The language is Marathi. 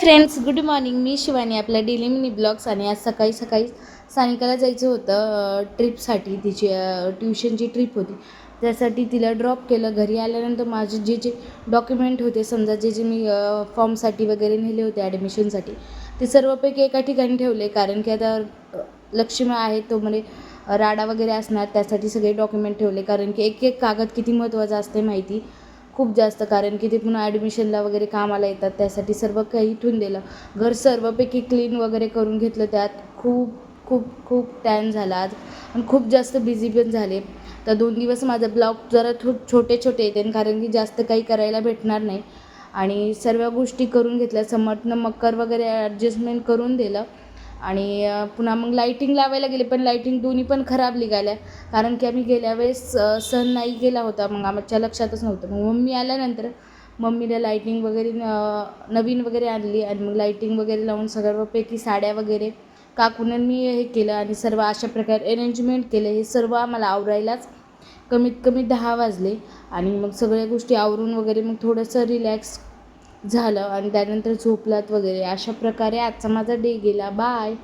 फ्रेंड्स गुड मॉर्निंग मी शिवानी आपल्या डेली मिनी ब्लॉग्स आणि आज सकाळी सकाळी सानिकाला जायचं होतं ट्रिपसाठी तिची ट्युशनची ट्रिप होती. त्यासाठी तिला ड्रॉप केलं. घरी आल्यानंतर माझे जे जे डॉक्युमेंट होते समजा जे जे मी फॉर्मसाठी वगैरे नेले होते ॲडमिशनसाठी ते सर्वपैकी एका ठिकाणी ठेवले. कारण की आता लक्ष्मी आहे तो म्हणजे राडा वगैरे असणार त्यासाठी सगळे डॉक्युमेंट ठेवले. कारण की एक एक कागद किती महत्त्वाचं असते माहिती? खूप जास्त कारण की ते पुन्हा ॲडमिशनला वगैरे कामाला येतात त्यासाठी सर्व काही ठेवून दिलं. घर सर्वपैकी क्लीन वगैरे करून घेतलं त्यात खूप खूप खूप टाईम झाला आज. आणि खूप जास्त बिझी पण झाले. तर दोन दिवस माझा ब्लॉग जरा थो छोटे छोटे येते कारण की जास्त काही करायला भेटणार नाही. आणि सर्व गोष्टी करून घेतल्या समर्थनं मकर वगैरे ॲडजस्टमेंट करून दिलं. आणि पुन्हा मग लाईटिंग लावायला गेले पण लाईटिंग दोन्ही पण खराब निघाल्या. कारण की आम्ही गेल्या वेळेस सण नाही गेला होता मग आमच्या लक्षातच नव्हतं. मग मम्मी आल्यानंतर मम्मीला लायटिंग वगैरे नवीन वगैरे आणली आणि मग लायटिंग वगैरे लावून सर्वपैकी साड्या वगैरे काकून मी हे केलं आणि सर्व अशा प्रकारे अरेंजमेंट केलं. हे सर्व आम्हाला आवरायलाच कमीत कमी दहा वाजले आणि मग सगळ्या गोष्टी आवरून वगैरे मग थोडंसं रिलॅक्स झालं आणि त्यानंतर झोपलात वगैरे. अशा प्रकारे आजचा माझा डे गेला. बाय.